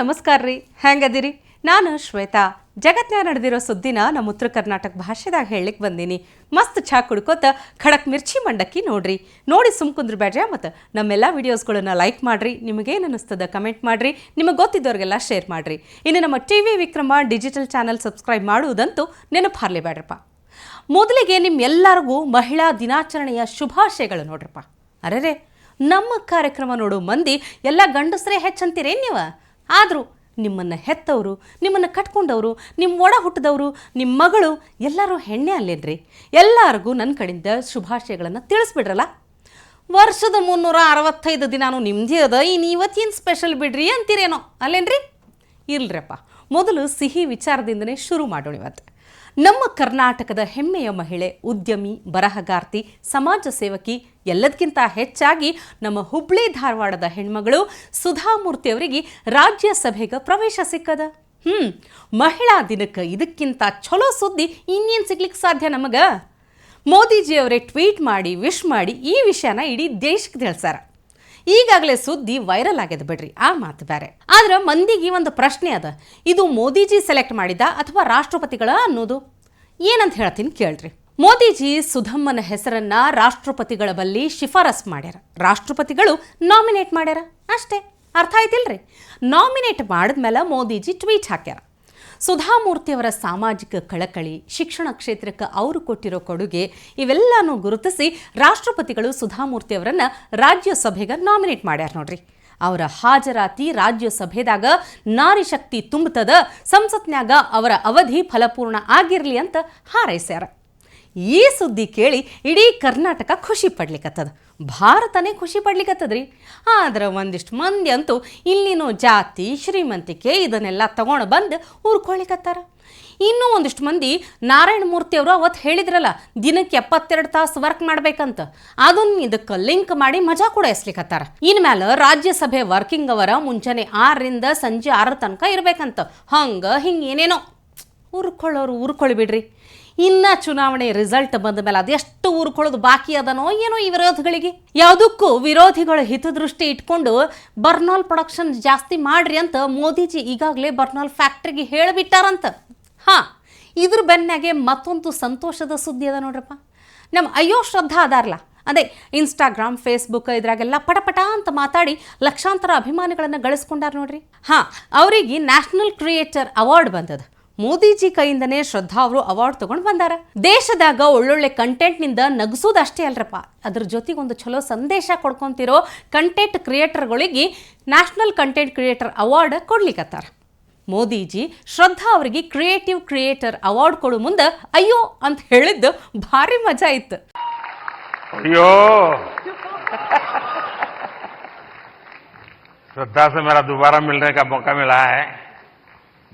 ನಮಸ್ಕಾರ ರೀ. ಹೆಂಗದಿರಿ? ನಾನು ಶ್ವೇತಾ. ಜಗತ್ನ್ಯಾಗ ನಡೆದಿರೋ ಸುದ್ದಿನ ನಮ್ಮ ಉತ್ತರ ಕರ್ನಾಟಕ ಭಾಷೆದಾಗ ಹೇಳಲಿಕ್ಕೆ ಬಂದೀನಿ. ಮಸ್ತ್ ಚಹಾ ಕುಡ್ಕೋತ ಖಡಕ್ ಮಿರ್ಚಿ ಮಂಡಕ್ಕಿ ನೋಡ್ರಿ. ನೋಡಿ ಸುಮ್ ಕುಂದ್ರ ಬೇಡ್ರಿ ಮತ್ತು ನಮ್ಮೆಲ್ಲ ವಿಡಿಯೋಸ್ಗಳನ್ನ ಲೈಕ್ ಮಾಡ್ರಿ. ನಿಮಗೇನು ಅನ್ನಿಸ್ತದ ಕಮೆಂಟ್ ಮಾಡ್ರಿ. ನಿಮಗೆ ಗೊತ್ತಿದ್ದವ್ರಿಗೆಲ್ಲ ಶೇರ್ ಮಾಡ್ರಿ. ಇನ್ನು ನಮ್ಮ T V Vikrama digital channel subscribe ಮಾಡುವುದಂತೂ ನೆನಪು ಹಾರ್ಲೇಬೇಡ್ರಪ್ಪ. ಮೊದಲಿಗೆ ನಿಮ್ಮೆಲ್ಲರಿಗೂ ಮಹಿಳಾ ದಿನಾಚರಣೆಯ ಶುಭಾಶಯಗಳು ನೋಡ್ರಪ್ಪ. ಅರೆರೆ, ನಮ್ಮ ಕಾರ್ಯಕ್ರಮ ನೋಡೋ ಮಂದಿ ಎಲ್ಲ ಗಂಡಸರೇ ಹೆಚ್ಚಂತೀರೇನು ನೀವು? ಆದರೂ ನಿಮ್ಮನ್ನು ಹೆತ್ತವರು, ನಿಮ್ಮನ್ನು ಕಟ್ಕೊಂಡವರು ನಿಮ್ಮ ಒಡ ಹುಟ್ಟಿದವರು ನಿಮ್ಮ ಮಗಳು ಎಲ್ಲರೂ ಹೆಣ್ಣೆ ಅಲ್ಲೇನ್ರಿ? ಎಲ್ಲರಿಗೂ ನನ್ನ ಕಡೆಯಿಂದ ಶುಭಾಶಯಗಳನ್ನು ತಿಳಿಸ್ಬಿಡ್ರಲ್ಲ? ವರ್ಷದ ಮುನ್ನೂರ ಅರವತ್ತೈದು ದಿನಾನು ನಿಮ್ಮದೇ ಅದ ಇನ್ನು ಇವತ್ತಿನ ಸ್ಪೆಷಲ್ ಬಿಡ್ರಿ ಅಂತೀರೇನೋ, ಅಲ್ಲೇನ್ರಿ? ಇಲ್ರಪ್ಪ, ಮೊದಲು ಸಿಹಿ ವಿಚಾರದಿಂದನೇ ಶುರು ಮಾಡೋಣ ಇವತ್ತು. ನಮ್ಮ ಕರ್ನಾಟಕದ ಹೆಮ್ಮೆಯ ಮಹಿಳೆ, ಉದ್ಯಮಿ, ಬರಹಗಾರ್ತಿ, ಸಮಾಜ ಸೇವಕಿ, ಎಲ್ಲದಕ್ಕಿಂತ ಹೆಚ್ಚಾಗಿ ನಮ್ಮ ಹುಬ್ಳಿ ಧಾರವಾಡದ ಹೆಣ್ಮಗಳು ಸುಧಾಮೂರ್ತಿ ಅವರಿಗೆ ರಾಜ್ಯಸಭೆಗೆ ಪ್ರವೇಶ ಸಿಕ್ಕದ. ಹ್ಮ್, ಮಹಿಳಾ ದಿನಕ್ಕೆ ಇದಕ್ಕಿಂತ ಚಲೋ ಸುದ್ದಿ ಇನ್ನೇನು ಸಿಗ್ಲಿಕ್ಕೆ ಸಾಧ್ಯ ನಮಗ? ಮೋದಿಜಿ ಅವರೇ ಟ್ವೀಟ್ ಮಾಡಿ, ವಿಶ್ ಮಾಡಿ ಈ ವಿಷಯನ ಇಡೀ ದೇಶಕ್ಕೆ ತಿಳಿಸ್ಯಾರ. ಈಗಾಗಲೇ ಸುದ್ದಿ ವೈರಲ್ ಆಗ್ಯದ ಬಿಡ್ರಿ, ಆ ಮಾತು ಬೇರೆ ಆದ್ರೆ ಮಂದಿಗೆ ಒಂದು ಪ್ರಶ್ನೆ ಅದ, ಇದು ಮೋದಿಜಿ ಸೆಲೆಕ್ಟ್ ಮಾಡಿದ ಅಥವಾ ರಾಷ್ಟ್ರಪತಿಗಳ ಅನ್ನೋದು? ಏನಂತ ಹೇಳ್ತೀನಿ ಕೇಳ್ರಿ. ಮೋದಿಜಿ ಸುಧಮ್ಮನ ಹೆಸರನ್ನ ರಾಷ್ಟ್ರಪತಿಗಳ ಬಳಿ ಶಿಫಾರಸ್ ಮಾಡ್ಯಾರ. ರಾಷ್ಟ್ರಪತಿಗಳು ನಾಮಿನೇಟ್ ಮಾಡ್ಯಾರ, ಅಷ್ಟೇ. ಅರ್ಥ ಆಯ್ತಿಲ್ರಿ? ನಾಮಿನೇಟ್ ಮಾಡಿದ್ಮೇಲೆ ಮೋದಿಜಿ ಟ್ವೀಟ್ ಹಾಕ್ಯಾರ. ಸುಧಾಮೂರ್ತಿಯವರ ಸಾಮಾಜಿಕ ಕಳಕಳಿ, ಶಿಕ್ಷಣ ಕ್ಷೇತ್ರಕ್ಕೆ ಅವರು ಕೊಟ್ಟಿರೋ ಕೊಡುಗೆ ಇವೆಲ್ಲನೂ ಗುರುತಿಸಿ ರಾಷ್ಟ್ರಪತಿಗಳು ಸುಧಾಮೂರ್ತಿಯವರನ್ನು ರಾಜ್ಯಸಭೆಗೆ ನಾಮಿನೇಟ್ ಮಾಡ್ಯಾರ ನೋಡ್ರಿ. ಅವರ ಹಾಜರಾತಿ ರಾಜ್ಯಸಭೆದಾಗ ನಾರಿ ಶಕ್ತಿ ತುಂಬುತ್ತದ ಸಂಸತ್ನ್ಯಾಗ ಅವರ ಅವಧಿ ಫಲಪೂರ್ಣ ಆಗಿರಲಿ ಅಂತ ಹಾರೈಸ್ಯಾರ. ಈ ಸುದ್ದಿ ಕೇಳಿ ಇಡೀ ಕರ್ನಾಟಕ ಖುಷಿ ಪಡ್ಲಿಕ್ಕತ್ತದ ಭಾರತನೇ ಖುಷಿ ಪಡ್ಲಿಕ್ಕತ್ತದ್ರಿ ಆದ್ರೆ ಒಂದಿಷ್ಟು ಮಂದಿ ಅಂತೂ ಇಲ್ಲಿನೂ ಜಾತಿ, ಶ್ರೀಮಂತಿಕೆ ಇದನ್ನೆಲ್ಲ ತಗೊಂಡು ಬಂದು ಊರ್ಕೊಳ್ಳಿಕತ್ತಾರ. ಇನ್ನೂ ಒಂದಿಷ್ಟು ಮಂದಿ ನಾರಾಯಣ ಮೂರ್ತಿ ಅವರು ಅವತ್ತು ಹೇಳಿದ್ರಲ್ಲ, ದಿನಕ್ಕೆ ಎಪ್ಪತ್ತೆರಡು ತಾಸು ವರ್ಕ್ ಮಾಡ್ಬೇಕಂತ. ಅದನ್ನ ಇದಕ್ಕೆ ಲಿಂಕ್ ಮಾಡಿ ಮಜಾ ಕೂಡ ಎಸ್ಲಿಕ್ಕತ್ತಾರ ಇನ್ಮೇಲೆ ರಾಜ್ಯಸಭೆ ವರ್ಕಿಂಗ್ ಅವರ ಮುಂಚೆನೆ ಆರರಿಂದ ಸಂಜೆ ಆರರ ತನಕ ಇರಬೇಕಂತ. ಹಂಗ ಹಿಂಗೆ ಏನೇನೋ. ಉರ್ಕೊಳ್ಳೋರು ಉರ್ಕೊಳ್ಳಿ ಬಿಡ್ರಿ. ಇನ್ನ ಚುನಾವಣೆ ರಿಸಲ್ಟ್ ಬಂದ ಮೇಲೆ ಅದೆಷ್ಟು ಊರ್ಕೊಳ್ಳೋದು ಬಾಕಿ ಅದನೋ ಏನೋ ಈ ವಿರೋಧಿಗಳಿಗೆ? ಯಾವುದಕ್ಕೂ ವಿರೋಧಿಗಳ ಹಿತದೃಷ್ಟಿ ಇಟ್ಕೊಂಡು ಬರ್ನಾಲ್ ಪ್ರೊಡಕ್ಷನ್ ಜಾಸ್ತಿ ಮಾಡ್ರಿ ಅಂತ ಮೋದಿಜಿ ಈಗಾಗಲೇ ಬರ್ನಾಲ್ ಫ್ಯಾಕ್ಟ್ರಿಗೆ ಹೇಳಿಬಿಟ್ಟಾರಂತ. ಹಾಂ, ಇದ್ರ ಬೆನ್ನಾಗೆ ಮತ್ತೊಂದು ಸಂತೋಷದ ಸುದ್ದಿ ಅದ ನೋಡ್ರಪ್ಪ. ನಮ್ಮ ಅಯ್ಯೋ ಶ್ರದ್ಧಾ ಅದಾರಲ್ಲ ಅದೇ ಇನ್ಸ್ಟಾಗ್ರಾಮ್ ಫೇಸ್ಬುಕ್ ಇದ್ರಾಗೆಲ್ಲ ಪಟಪಟ ಅಂತ ಮಾತಾಡಿ ಲಕ್ಷಾಂತರ ಅಭಿಮಾನಿಗಳನ್ನು ಗಳಿಸ್ಕೊಂಡಾರ ನೋಡ್ರಿ. ಹಾಂ, ಅವರಿಗೆ ನ್ಯಾಷನಲ್ ಕ್ರಿಯೇಟರ್ ಅವಾರ್ಡ್ ಬಂದದ. ಮೋದಿಜಿ ಕೈಯಿಂದನೇ ಶ್ರದ್ಧಾ ಅವರು ಅವಾರ್ಡ್ ತಗೊಂಡು ಬಂದಾರ ದೇಶದಾಗ ಒಳ್ಳೊಳ್ಳೆ ಕಂಟೆಂಟ್ನಿಂದ ನಗಸೋದಷ್ಟೇ ಅಲ್ರಪ್ಪ ಅದ್ರ ಜೊತೆಗೆ ಒಂದು ಚಲೋ ಸಂದೇಶ ಕೊಡ್ಕೊಂತಿರೋ content ಕ್ರಿಯೇಟರ್ಗಳಿಗೆ national content creator award ಕೊಡ್ಲಿಕ್ಕತ್ತಾರ ಮೋದಿಜಿ ಶ್ರದ್ಧಾ ಅವರಿಗೆ ಕ್ರಿಯೇಟಿವ್ ಕ್ರಿಯೇಟರ್ ಅವಾರ್ಡ್ ಕೊಡು ಮುಂದೆ ಅಯ್ಯೋ ಅಂತ ಹೇಳಿದ್ದು ಭಾರಿ ಮಜಾ ಇತ್ತು अयो श्रद्धा से मेरा दोबारा मिलने का मौका मिला है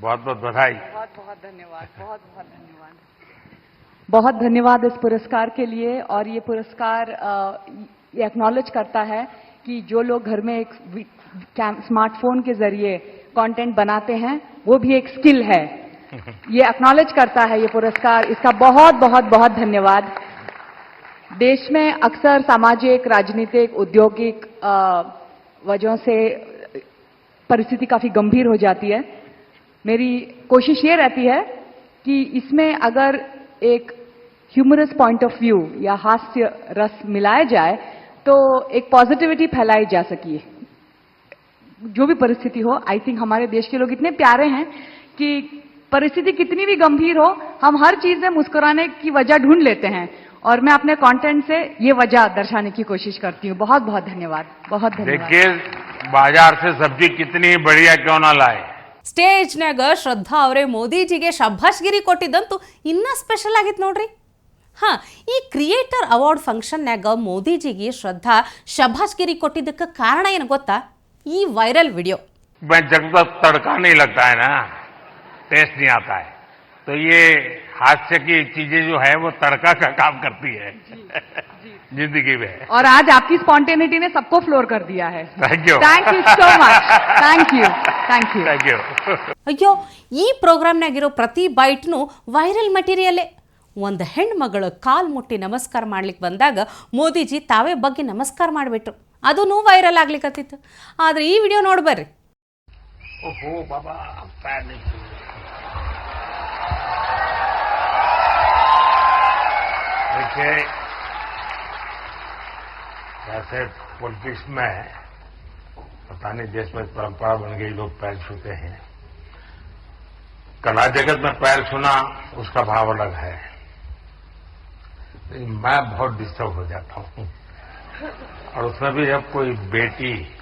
बहुत बहुत बधाई। बहुत बहुत धन्यवाद बहुत बहुत धन्यवाद। बहुत धन्यवाद इस पुरस्कार के लिए और ये पुरस्कार ये एक्नॉलेज करता है कि जो लोग घर में एक स्मार्टफ़ोन के ज़रिए कंटेंट बनाते हैं वो भी एक स्किल है। ये एक्नॉलेज करता है ये पुरस्कार। इसका बहुत बहुत बहुत धन्यवाद। देश में अक्सर सामाजिक राजनीतिक औद्योगिक वजहों से परिस्थिति काफ़ी गंभीर हो जाती है। मेरी कोशिश ये रहती है कि इसमें अगर एक ह्यूमरस पॉइंट ऑफ़ व्यू या हास्य रस मिलाया जाए तो एक पॉजिटिविटी फैलाई जा सकी। जो भी परिस्थिति हो आई थिंक हमारे देश के लोग इतने प्यारे हैं कि परिस्थिति कितनी भी गंभीर हो, हम हर चीज़ में मुस्कुराने की वजह ढूंढ लेते हैं। और मैं अपने कंटेंट से ये वजह दर्शाने की कोशिश करती हूँ। बहुत बहुत धन्यवाद। बहुत धन्यवाद। देखिए, बाज़ार से सब्ज़ी कितनी बढ़िया क्यों ना लाए। ಸ್ಟೇಜ್ನಾಗ ಶ್ರದ್ಧಾ ಅವರೇ ಮೋದಿಜಿಗೆ ಶಬ್ಬಾಷ್ಗಿರಿ ಕೊಟ್ಟಿದ್ದಂತೂ ಇನ್ನೂ ಸ್ಪೆಷಲ್ ಆಗಿತ್ತು ನೋಡ್ರಿ ಹಾಂ ಈ ಕ್ರಿಯೇಟರ್ ಅವಾರ್ಡ್ ಫಂಕ್ಷನ್ಯಾಗ ಮೋದಿಜಿಗೆ ಶ್ರದ್ಧಾ ಶಬ್ಬಾಷ್ಗಿರಿ ಕೊಟ್ಟಿದ್ದಕ್ಕೆ ಕಾರಣ ಏನು ಗೊತ್ತಾ ಈ ವೈರಲ್ ವಿಡಿಯೋ मैं जब तक तड़का नहीं लगता है ना टेस्ट नहीं आता है तो ये हास्य की चीजें जो है वो तड़का का काम करती है जिंदगी में और आज आपकी स्पॉन्टेनिटी ने सबको फ्लोर कर दिया है thank you thank you so much thank you thank you thank you ಅಯ್ಯೋ ಈ ಪ್ರೋಗ್ರಾಮ್ನಾಗಿರೋ ಪ್ರತಿ ಬೈಟ್ನು ವೈರಲ್ ಮಟೀರಿಯಲ್ಲೇ ಒಂದು ಹೆಣ್ಮಗಳು ಕಾಲ್ ಮುಟ್ಟಿ ನಮಸ್ಕಾರ ಮಾಡ್ಲಿಕ್ಕೆ ಬಂದಾಗ ಮೋದಿಜಿ ತಾವೇ ಬಗ್ಗೆ ನಮಸ್ಕಾರ ಮಾಡಿಬಿಟ್ರು ಅದೂ ವೈರಲ್ ಆಗ್ಲಿಕ್ಕತ್ತಿತ್ತು ಆದರೆ ಈ ವಿಡಿಯೋ ನೋಡ್ಬರ್ರಿ ओहो बाबा नहीं छू पॉलिटिक्स में पता नहीं देश में परंपरा बन गई, लोग पैर छूते हैं। कला जगत में पैर छूना, उसका भाव अलग है। मैं बहुत डिस्टर्ब हो जाता हूँ। और उसमें भी जब कोई बेटी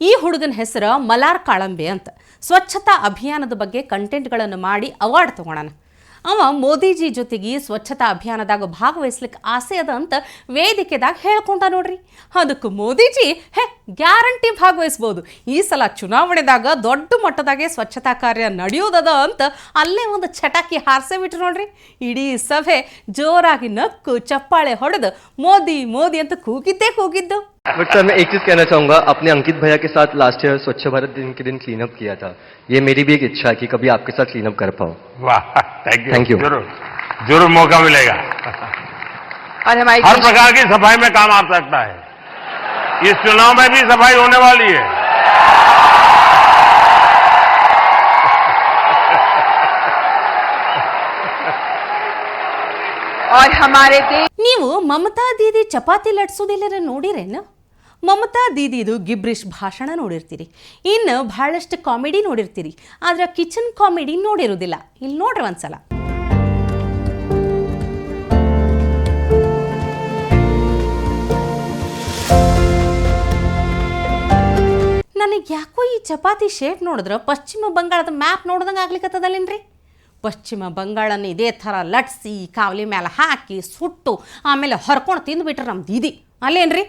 ಈ ಹುಡುಗನ ಹೆಸರು ಮಲಾರ್ ಕಾಳಂಬೆ ಅಂತ. ಸ್ವಚ್ಛತಾ ಅಭಿಯಾನದ ಬಗ್ಗೆ ಕಂಟೆಂಟ್ಗಳನ್ನು ಮಾಡಿ ಅವಾರ್ಡ್ ತಗೊಳಣ ಅವ ಮೋದಿಜಿ ಜೊತೆಗೆ ಸ್ವಚ್ಛತಾ ಅಭಿಯಾನದಾಗ ಭಾಗವಹಿಸ್ಲಿಕ್ಕೆ ಆಸೆ ಅದ ಅಂತ ವೇದಿಕೆದಾಗ ಹೇಳ್ಕೊಂಡ ನೋಡ್ರಿ. ಅದಕ್ಕೆ ಮೋದಿಜಿ, ಹೇ ಗ್ಯಾರಂಟಿ ಭಾಗವಹಿಸ್ಬೋದು. ಈ ಸಲ ಚುನಾವಣೆದಾಗ ದೊಡ್ಡ ಮಟ್ಟದಾಗೆ ಸ್ವಚ್ಛತಾ ಕಾರ್ಯ ನಡೆಯೋದದ ಅಂತ ಅಲ್ಲೇ ಒಂದು ಚಟಾಕಿ ಹಾರಿಸೇ ಬಿಟ್ರು ನೋಡ್ರಿ. ಇಡೀ ಸಭೆ ಜೋರಾಗಿ ನಕ್ಕು ಚಪ್ಪಾಳೆ ಹೊಡೆದು ಮೋದಿ ಮೋದಿ ಅಂತ ಕೂಗಿದ್ದೇ ಕೂಗಿದ್ದು. बट सर मैं एक चीज कहना चाहूंगा अपने अंकित भैया के साथ लास्ट ईयर स्वच्छ भारत दिन के दिन क्लीन अप किया था ये मेरी भी एक इच्छा है कि कभी आपके साथ क्लीन अप कर पाऊं वाह थैंक यू Thank you. जरूर जरूर मौका मिलेगा और हमारी हर प्रकार की सफाई में काम आ सकता है इस चुनाव में भी सफाई होने वाली है और हमारे देश ನೀವು ಮಮತಾ ದೀದಿ ಚಪಾತಿ ಲಟ್ಸೋದಿಲ್ಲರ ನೋಡಿರೇನು ಮಮತಾ ದೀದಿದು ಗಿಬ್ರಿಶ್ ಭಾಷಣ ನೋಡಿರ್ತೀರಿ. ಇನ್ನು ಬಹಳಷ್ಟು ಕಾಮಿಡಿ ನೋಡಿರ್ತೀರಿ. ಆದ್ರೆ ಕಿಚನ್ ಕಾಮಿಡಿ ನೋಡಿರೋದಿಲ್ಲ. ಇಲ್ಲಿ ನೋಡ್ರಿ ಒಂದ್ಸಲ. ನನಗೆ ಯಾಕೋ ಈ ಚಪಾತಿ ಶೇಪ್ ನೋಡಿದ್ರೆ ಪಶ್ಚಿಮ ಬಂಗಾಳದ ಮ್ಯಾಪ್ ನೋಡ್ದಂಗೆ ಆಗ್ಲಿಕ್ಕತ್ತದಲ್ಲೇನ್ರಿ ಪಶ್ಚಿಮ ಬಂಗಾಳನ ಇದೇ ಥರ ಲಟ್ಸಿ, ಕಾವಲಿ ಮೇಲೆ ಹಾಕಿ, ಸುಟ್ಟು, ಆಮೇಲೆ ಹೊರ್ಕೊಂಡು ತಿಂದುಬಿಟ್ರೆ ನಮ್ಮ ದೀದಿ. ಅಲ್ಲೇನ್ರಿ?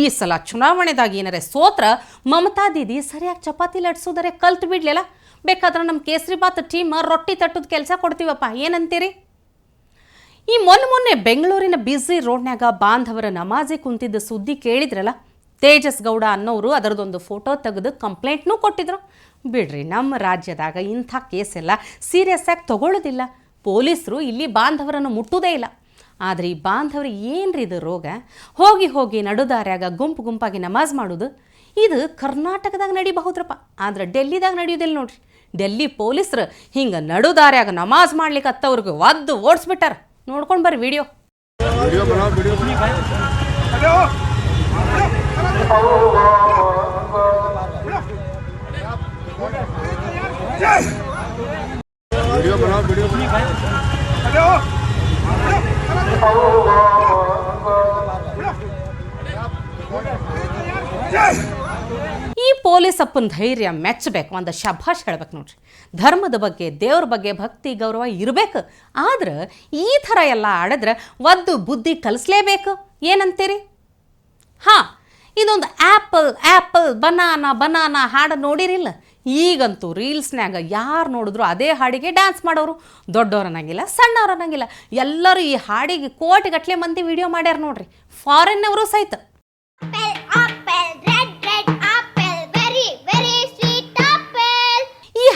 ಈ ಸಲ ಚುನಾವಣೆದಾಗ ಏನಾರೆ ಸೋತ್ರ, ಮಮತಾ ದೀದಿ ಸರಿಯಾಗಿ ಚಪಾತಿ ಲಟ್ಸೋದರೆ ಕಲ್ತು ಬಿಡ್ಲಿಲ್ಲ ಬೇಕಾದ್ರೆ ನಮ್ಮ ಕೇಸರಿ ಬಾತ್ ಟೀಮ್ ರೊಟ್ಟಿ ತಟ್ಟದ ಕೆಲಸ ಕೊಡ್ತೀವಪ್ಪ, ಏನಂತೀರಿ? ಈ ಮೊನ್ನೆ ಮೊನ್ನೆ ಬೆಂಗಳೂರಿನ ಬ್ಯುಸಿ ರೋಡ್ನ್ಯಾಗ ಬಾಂಧವರ ನಮಾಜಿ ಕುಂತಿದ್ದ ಸುದ್ದಿ ಕೇಳಿದ್ರಲ್ಲ, ತೇಜಸ್ ಗೌಡ ಅನ್ನೋರು ಅದರದೊಂದು ಫೋಟೋ ತೆಗೆದು ಕಂಪ್ಲೇಂಟ್ನೂ ಕೊಟ್ಟಿದ್ರು. ಬಿಡ್ರಿ ನಮ್ಮ ರಾಜ್ಯದಾಗ ಇಂಥ ಕೇಸೆಲ್ಲ ಸೀರಿಯಸ್ ಆಗಿ ತಗೊಳ್ಳೋದಿಲ್ಲ ಪೊಲೀಸರು ಇಲ್ಲಿ ಬಾಂಧವರನ್ನು ಮುಟ್ಟುವುದೇ ಇಲ್ಲ. ಆದರೆ ಈ ಬಾಂಧವರು ಏನ್ರಿ ಇದು ರೋಗ? ಹೋಗಿ ಹೋಗಿ ನಡುದಾರ್ಯಾಗ ಗುಂಪು ಗುಂಪಾಗಿ ನಮಾಜ್ ಮಾಡೋದು, ಇದು ಕರ್ನಾಟಕದಾಗ ನಡಿಬಹುದ್ರಪ್ಪ. ಆದ್ರೆ ಡೆಲ್ಲಿದಾಗ ನಡೆಯೋದಿಲ್ಲ ನೋಡ್ರಿ. ಡೆಲ್ಲಿ ಪೊಲೀಸರು ಹಿಂಗೆ ನಡುದಾರ್ಯಾಗ ನಮಾಜ್ ಮಾಡ್ಲಿಕ್ಕೆ ಹತ್ತವ್ರಿಗೆ ಒದ್ದು ಓಡಿಸ್ಬಿಟ್ಟಾರ. ನೋಡ್ಕೊಂಡು ಬರ್ರಿ ವಿಡಿಯೋ. ಈ ಪೊಲೀಸ್ ಅಪ್ಪನ ಧೈರ್ಯ ಮೆಚ್ಚಬೇಕು, ಒಂದು ಶಭಾಷ್ ಹೇಳ್ಬೇಕು ನೋಡ್ರಿ. ಧರ್ಮದ ಬಗ್ಗೆ, ದೇವ್ರ ಬಗ್ಗೆ ಭಕ್ತಿ, ಗೌರವ ಇರಬೇಕು. ಆದ್ರೆ ಈ ಥರ ಎಲ್ಲ ಆಡಿದ್ರೆ ಒದ್ದು ಬುದ್ಧಿ ಕಲಿಸ್ಲೇಬೇಕು. ಏನಂತೀರಿ? ಹಾಂ, ಇದೊಂದು ಆ್ಯಪಲ್ ಆ್ಯಪಲ್ ಬನಾನ ಬನಾನ ಹಾಡು ನೋಡಿರಿಲ್ಲ. ಈಗಂತೂ ರೀಲ್ಸ್ನ್ಯಾಗ ಯಾರು ನೋಡಿದ್ರು ಅದೇ ಹಾಡಿಗೆ ಡ್ಯಾನ್ಸ್ ಮಾಡೋರು. ದೊಡ್ಡವ್ರು ಅನ್ನಂಗಿಲ್ಲ ಸಣ್ಣವ್ರು ಅನ್ನಂಗಿಲ್ಲ ಎಲ್ಲರೂ ಈ ಹಾಡಿಗೆ ಕೋಟಿಗಟ್ಟಲೆ ಮಂದಿ ವಿಡಿಯೋ ಮಾಡ್ಯಾರ ನೋಡ್ರಿ. ಫಾರಿನ್ನವರು ಸಹಿತ.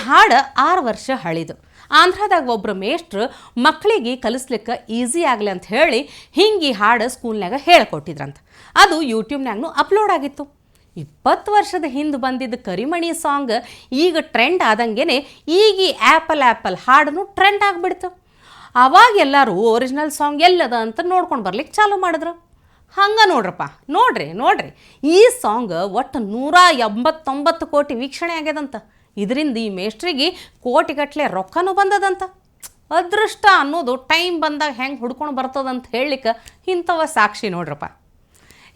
ಹಾಡು ಆರು ವರ್ಷ ಹಳಿದು. ಆಂಧ್ರದಾಗ ಒಬ್ಬರು ಮೇಷ್ಟ್ರು ಮಕ್ಕಳಿಗೆ ಕಲಿಸ್ಲಿಕ್ಕೆ ಈಸಿ ಆಗಲಿ ಅಂತ ಹೇಳಿ ಹಿಂಗೆ ಈ ಹಾಡು ಸ್ಕೂಲ್ನಾಗ ಹೇಳ್ಕೊಟ್ಟಿದ್ರಂತ. ಅದು ಯೂಟ್ಯೂಬ್ನಾಗೂ ಅಪ್ಲೋಡ್ ಆಗಿತ್ತು. ಇಪ್ಪತ್ತು ವರ್ಷದ ಹಿಂದೆ ಬಂದಿದ್ದ ಕರಿಮಣಿ ಸಾಂಗ್ ಈಗ ಟ್ರೆಂಡ್ ಆದಂಗೆನೆ ಈಗ ಈ ಆ್ಯಪಲ್ ಆ್ಯಪಲ್ ಹಾಡನ್ನು ಟ್ರೆಂಡ್ ಆಗಿಬಿಡ್ತು. ಅವಾಗ ಎಲ್ಲರೂ ಒರಿಜಿನಲ್ ಸಾಂಗ್ ಎಲ್ಲದ ಅಂತ ನೋಡ್ಕೊಂಡು ಬರ್ಲಿಕ್ಕೆ ಚಾಲು ಮಾಡಿದ್ರು. ಹಂಗೆ ನೋಡ್ರಪ್ಪ, ನೋಡ್ರಿ ನೋಡ್ರಿ. ಈ ಸಾಂಗ್ ಒಟ್ಟು ನೂರ ಎಂಬತ್ತೊಂಬತ್ತು ಕೋಟಿ ವೀಕ್ಷಣೆ ಆಗ್ಯದಂತ. ಇದರಿಂದ ಈ ಮೇಸ್ಟ್ರಿಗೆ ಕೋಟಿಗಟ್ಟಲೆ ರೊಕ್ಕನೂ ಬಂದದಂತ. ಅದೃಷ್ಟ ಅನ್ನೋದು ಟೈಮ್ ಬಂದಾಗ ಹೆಂಗೆ ಹುಡ್ಕೊಂಡು ಬರ್ತದಂತ ಹೇಳಲಿಕ್ಕೆ ಇಂಥವ ಸಾಕ್ಷಿ ನೋಡ್ರಪ್ಪ.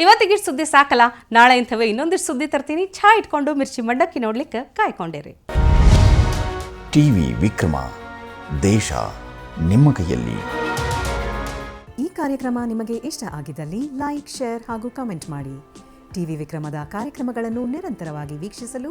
ಇವತ್ತಿಗಿಷ್ಟು ಇಷ್ಟ್ ಸುದ್ದಿ ಸಾಕಲ್ಲ ನಾಳೆ ಇಂಥವೇ ಇನ್ನೊಂದಿಷ್ಟು ಸುದ್ದಿ ತರ್ತೀನಿ. ಛಾ ಇಟ್ಕೊಂಡು ಮಿರ್ಚಿ ಮಂಡಕ್ಕಿ ನೋಡ್ಲಿಕ್ಕೆ ಕಾಯ್ಕೊಂಡಿರಿ. ಟಿವಿ ವಿಕ್ರಮ ದೇಶ ನಿಮ್ಮ ಕೈಯಲ್ಲಿ. ಈ ಕಾರ್ಯಕ್ರಮ ನಿಮಗೆ ಇಷ್ಟ ಆಗಿದ್ದಲ್ಲಿ ಲೈಕ್ ಶೇರ್ ಹಾಗೂ ಕಮೆಂಟ್ ಮಾಡಿ. ಟಿವಿ ವಿಕ್ರಮದ ಕಾರ್ಯಕ್ರಮಗಳನ್ನು ನಿರಂತರವಾಗಿ ವೀಕ್ಷಿಸಲು